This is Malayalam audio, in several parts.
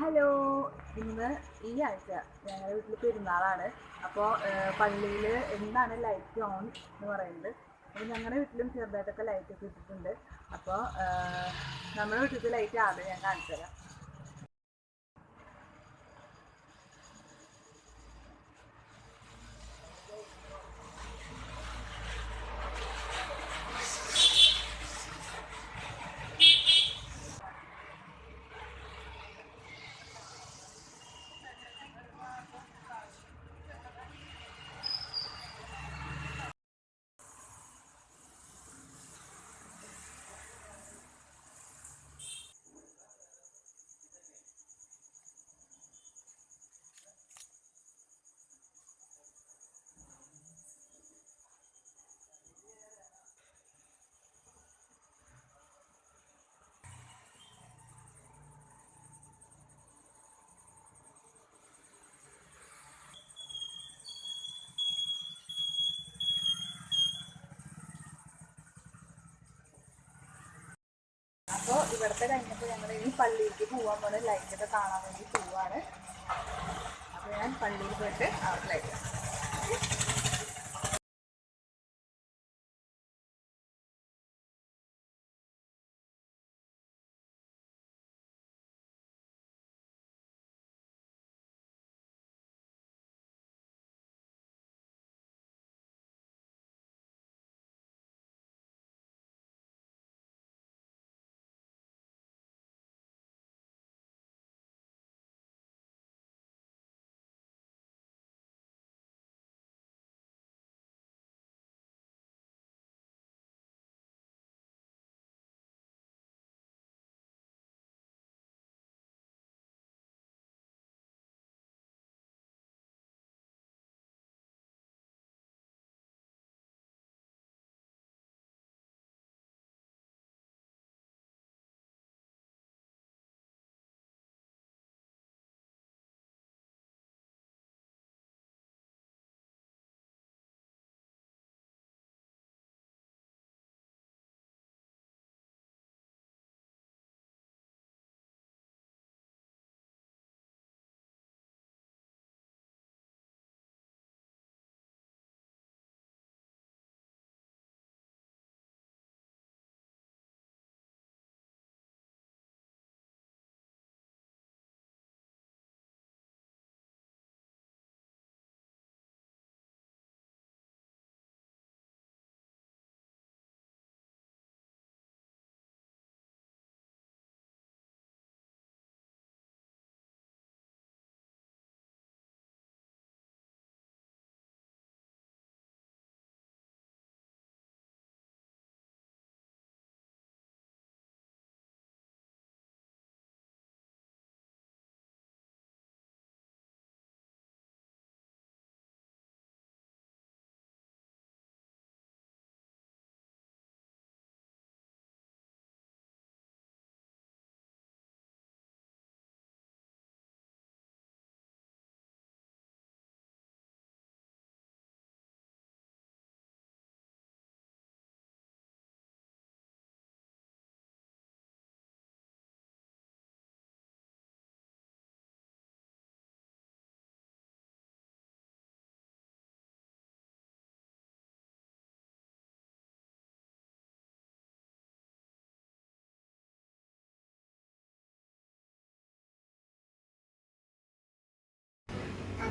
ഹലോ ഇന്ന് ഈ ആഴ്ച ഞങ്ങളുടെ വീട്ടിൽ പെരുന്നാളാണ്. അപ്പോൾ പള്ളിയിൽ എന്താണ് ലൈറ്റ് ഓൺ എന്ന് പറയുന്നത്. അപ്പോൾ ഞങ്ങളുടെ വീട്ടിലും ചെറുതായിട്ടൊക്കെ ലൈറ്റ് ഒക്കെ ഇട്ടിട്ടുണ്ട് അപ്പോൾ നമ്മുടെ വീട്ടിലത്തെ ലൈറ്റ് ആദ്യം ഞാൻ കാണിച്ചു തരാം ഇവിടുത്തെ കഴിഞ്ഞപ്പോൾ ഞങ്ങൾ ഇനി പള്ളിയിലേക്ക് പോകാൻ പോലെ ലൈറ്റൊക്കെ കാണാൻ വേണ്ടി പോവാണ്. അപ്പോൾ ഞാൻ പള്ളിയിൽ പോയിട്ട് അവിടെ ലൈറ്റ്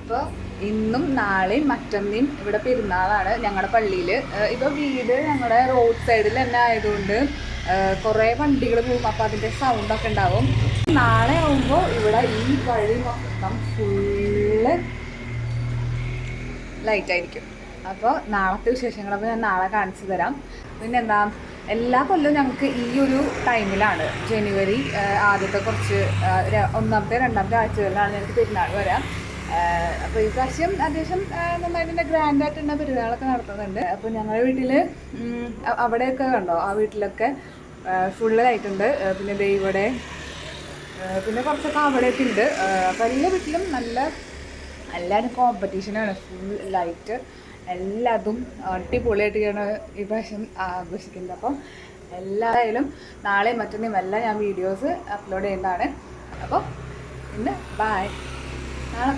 അപ്പോൾ ഇന്നും നാളെയും മറ്റന്നേയും ഇവിടെ പെരുന്നാളാണ് ഞങ്ങളുടെ പള്ളിയിൽ ഇപ്പോൾ വീട് ഞങ്ങളുടെ റോഡ് സൈഡിൽ തന്നെ ആയതുകൊണ്ട് കുറേ വണ്ടികൾ പോകും. അപ്പോൾ അതിന്റെ സൗണ്ടൊക്കെ ഉണ്ടാവും. നാളെ ആവുമ്പോൾ ഇവിടെ ഈ വഴി മൊത്തം ഫുള്ള് ലൈറ്റ് ആയിരിക്കും. അപ്പോൾ നാളത്തെ വിശേഷങ്ങളൊക്കെ ഞാൻ നാളെ കാണിച്ചു തരാം. പിന്നെ എന്താ എല്ലാ കൊല്ലവും ഞങ്ങൾക്ക് ഈ ഒരു ടൈമിലാണ് ജനുവരി ആദ്യത്തെ കുറച്ച് ഒന്നാമത്തെ രണ്ടാമത്തെ ആഴ്ചകളിലാണ് ഞങ്ങൾക്ക് പെരുന്നാൾ വരാം. അപ്പോൾ ഈ പ്രാവശ്യം അത്യാവശ്യം നന്നായിട്ട് തന്നെ ഗ്രാൻഡായിട്ട് തന്നെ പെരുന്നാളൊക്കെ നടത്തുന്നുണ്ട്. അപ്പോൾ ഞങ്ങളുടെ വീട്ടിൽ അവിടെയൊക്കെ കണ്ടോ? ആ വീട്ടിലൊക്കെ ഫുള്ള് ലൈറ്റുണ്ട് ആ, പിന്നെ ദൈവടെ പിന്നെ കുറച്ചൊക്കെ അവിടെയൊക്കെ ഉണ്ട്. അപ്പോൾ എല്ലാ വീട്ടിലും നല്ല എല്ലാവരും കോമ്പറ്റീഷനാണ് ഫുൾ ലൈറ്റ് എല്ലാതും അടിപൊളിയായിട്ടാണ് ഈ പ്രാവശ്യം ആഘോഷിക്കുന്നത് അപ്പം എല്ലായാലും നാളെയും മറ്റന്നെയും എല്ലാം ഞാൻ വീഡിയോസ് അപ്ലോഡ് ചെയ്യുന്നതാണ്. അപ്പോൾ ഇന്ന് ബൈ നാളെ.